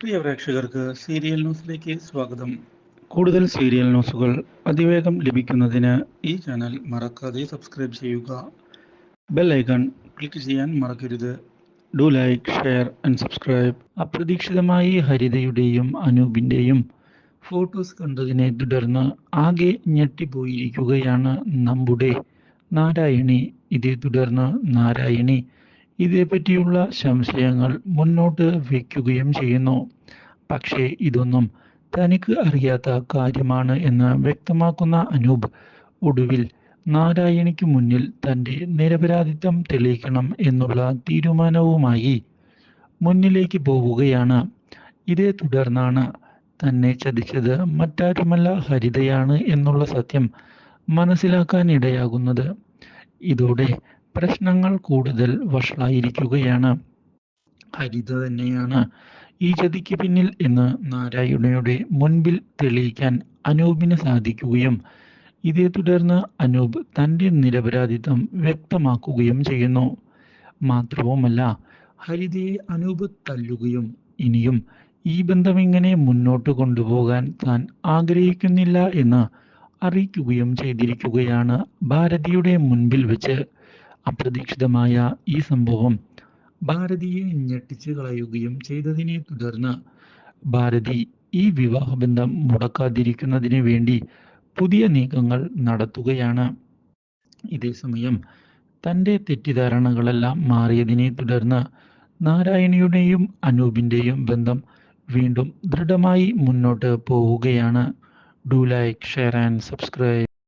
പ്രിയ പ്രേക്ഷകർക്ക് സീരിയൽ ന്യൂസിലേക്ക് സ്വാഗതം. കൂടുതൽ സീരിയൽ ന്യൂസുകൾ അതിവേഗം ലഭിക്കുന്നതിന് ഈ ചാനൽ മറക്കാതെ സബ്സ്ക്രൈബ് ചെയ്യുക. ബെൽ ഐക്കൺ ക്ലിക്ക് ചെയ്യാൻ മറക്കരുത്. Do like share and subscribe. അപ്രതീക്ഷിതമായി ഹരിതയുടെയും അനൂപിന്റെയും ഫോട്ടോസ് കണ്ടതിനെ തുടർന്ന് ആകെ ഞെട്ടിപ്പോയിരിക്കുകയാണ് നമ്മുടെ നാരായണി. ഇതേ തുടർന്ന് നാരായണി ഇതേപ്പറ്റിയുള്ള സംശയങ്ങൾ മുന്നോട്ട് വയ്ക്കുകയും ചെയ്യുന്നു. പക്ഷേ ഇതൊന്നും തനിക്ക് അറിയാത്ത കാര്യമാണ് എന്ന് വ്യക്തമാക്കുന്ന അനൂപ് ഒടുവിൽ നാരായണിക്ക് മുന്നിൽ തന്റെ നിരപരാധിത്വം തെളിയിക്കണം എന്നുള്ള തീരുമാനവുമായി മുന്നിലേക്ക് പോവുകയാണ്. ഇതേ തുടർന്നാണ് തന്നെ ചതിച്ചത് മറ്റാരുമല്ല ഹരിതയാണ് എന്നുള്ള സത്യം മനസ്സിലാക്കാനിടയാകുന്നത് ഇതോടെ പ്രശ്നങ്ങൾ കൂടുതൽ വഷളായിരിക്കുകയാണ്. ഹരിത തന്നെയാണ് ഈ ചതിക്ക് പിന്നിൽ എന്ന് നാരായണയുടെ മുൻപിൽ തെളിയിക്കാൻ അനൂപിന് സാധിക്കുകയും ഇതേ തുടർന്ന് അനൂപ് തന്റെ നിരപരാധിത്വം വ്യക്തമാക്കുകയും ചെയ്യുന്നു. മാത്രവുമല്ല ഹരിതയെ അനൂപ് തല്ലുകയും ഇനിയും ഈ ബന്ധം ഇങ്ങനെ മുന്നോട്ട് കൊണ്ടുപോകാൻ താൻ ആഗ്രഹിക്കുന്നില്ല എന്ന് അറിയിക്കുകയും ചെയ്തിരിക്കുകയാണ് ഭാരതിയുടെ മുൻപിൽ വെച്ച്. അപ്രതീക്ഷിതമായ ഈ സംഭവം ഭാരതിയെ ഞെട്ടിച്ചു കളയുകയും ചെയ്തതിനെ തുടർന്ന് ഭാരതി ഈ വിവാഹബന്ധം മുടക്കാതിരിക്കുന്നതിന് വേണ്ടി പുതിയ നീക്കങ്ങൾ നടത്തുകയാണ്. ഇതേസമയം തന്റെ തെറ്റിദ്ധാരണകളെല്ലാം മാറിയതിനെ തുടർന്ന് നാരായണിയുടെയും അനൂപിന്റെയും ബന്ധം വീണ്ടും ദൃഢമായി മുന്നോട്ട് പോവുകയാണ്. Do like share and subscribe.